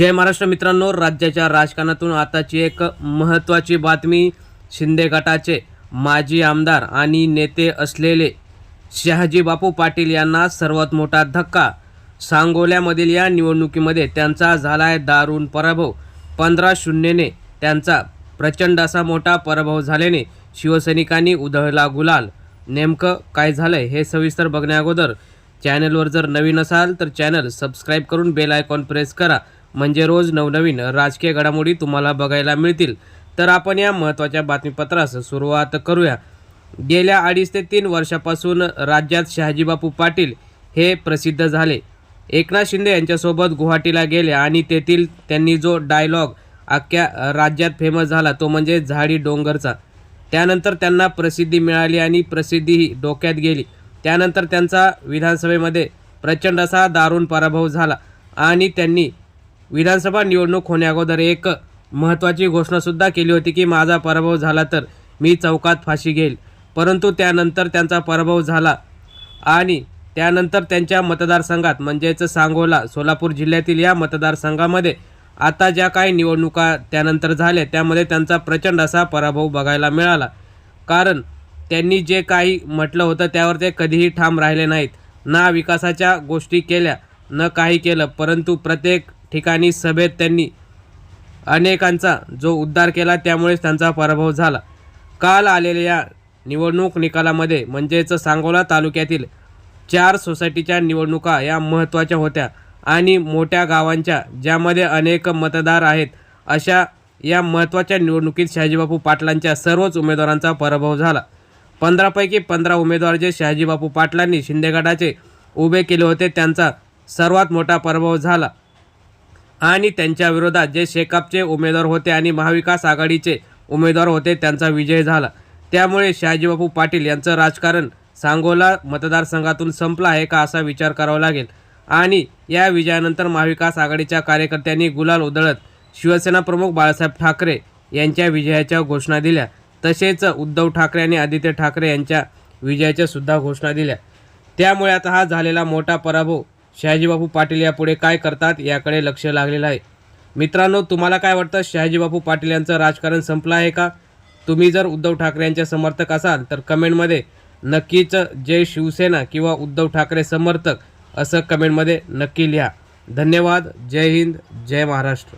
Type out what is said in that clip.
जय महाराष्ट्र मित्रांनो राज्याच्या राजकारणातून आताची एक महत्त्वाची बातमी शिंदे गटाचे माजी आमदार आणि नेते असलेले शहाजी बापू पाटील यांना सर्वात मोठा धक्का. सांगोल्यामधील या निवडणुकीमध्ये त्यांचा झालाय दारुण पराभव. पंधरा शून्यने त्यांचा प्रचंड असा मोठा पराभव झाल्याने शिवसैनिकांनी उधळला गुलाल. नेमकं काय झालंय हे सविस्तर बघण्याअगोदर चॅनलवर जर नवीन असाल तर चॅनल सबस्क्राईब करून बेल आयकॉन प्रेस करा. म्हणजे रोज नवनवीन राजकीय घडामोडी तुम्हाला बघायला मिळतील. तर आपण या महत्त्वाच्या बातमीपत्रास सुरुवात करूया. गेल्या अडीच ते तीन वर्षापासून राज्यात शहाजीबापू पाटील हे प्रसिद्ध झाले. एकनाथ शिंदे यांच्यासोबत गुवाहाटीला गेले आणि तेथील त्यांनी जो डायलॉग अख्ख्या राज्यात फेमस झाला तो म्हणजे झाडी डोंगरचा. त्यानंतर त्यांना प्रसिद्धी मिळाली आणि प्रसिद्धीही डोक्यात गेली. त्यानंतर त्यांचा विधानसभेमध्ये प्रचंड असा दारुण पराभव झाला आणि त्यांनी विधानसभा निवडणूक होण्याअगोदर एक महत्त्वाची घोषणासुद्धा केली होती की माझा पराभव झाला तर मी चौकात फाशी घेईल. परंतु त्यानंतर त्यांचा पराभव झाला आणि त्यानंतर त्यांच्या मतदारसंघात म्हणजेच सांगोला सोलापूर जिल्ह्यातील या मतदारसंघामध्ये आता ज्या काही निवडणुका त्यानंतर झाल्या त्यामध्ये त्यांचा प्रचंड असा पराभव बघायला मिळाला. कारण त्यांनी जे काही म्हटलं होतं त्यावर ते कधीही ठाम राहिले नाहीत. ना विकासाच्या गोष्टी केल्या न काही केलं. परंतु प्रत्येक ठिकाणी सभेत त्यांनी अनेकांचा जो उद्धार केला त्यामुळेच त्यांचा पराभव झाला. काल आलेल्या या निवडणूक निकालामध्ये म्हणजेच सांगोला तालुक्यातील चार सोसायटीच्या निवडणुका या महत्त्वाच्या होत्या आणि मोठ्या गावांच्या ज्यामध्ये अनेक मतदार आहेत अशा या महत्त्वाच्या निवडणुकीत शहाजीबापू पाटलांच्या सर्वच उमेदवारांचा पराभव झाला. पंधरापैकी पंधरा उमेदवार जे शहाजीबापू पाटलांनी शिंदेगडाचे उभे केले होते त्यांचा सर्वात मोठा पराभव झाला. आणि त्यांच्या विरोधात जे शेकापचे उमेदवार होते आणि महाविकास आघाडीचे उमेदवार होते त्यांचा विजय झाला. त्यामुळे शहाजीबापू पाटील यांचं राजकारण सांगोला मतदारसंघातून संपला आहे का असा विचार करावा लागेल. आणि या विजयानंतर महाविकास आघाडीच्या कार्यकर्त्यांनी गुलाल उधळत शिवसेना प्रमुख बाळासाहेब ठाकरे यांच्या विजयाच्या घोषणा दिल्या. तसेच उद्धव ठाकरे आणि आदित्य ठाकरे यांच्या विजयाच्या सुद्धा घोषणा दिल्या. त्यामुळे आता हा झालेला मोठा पराभव शहाजीबापू पाटील यापुढे काय करतात याकडे लक्ष लागलेलं आहे. मित्रांनो तुम्हाला काय वाटतं? शहाजीबापू पाटील यांचं राजकारण संपलं आहे का? तुम्ही जर उद्धव ठाकरे यांचे समर्थक असाल तर कमेंटमध्ये नक्कीच जय शिवसेना किंवा उद्धव ठाकरे समर्थक असं कमेंटमध्ये नक्की लिहा. धन्यवाद. जय हिंद. जय महाराष्ट्र.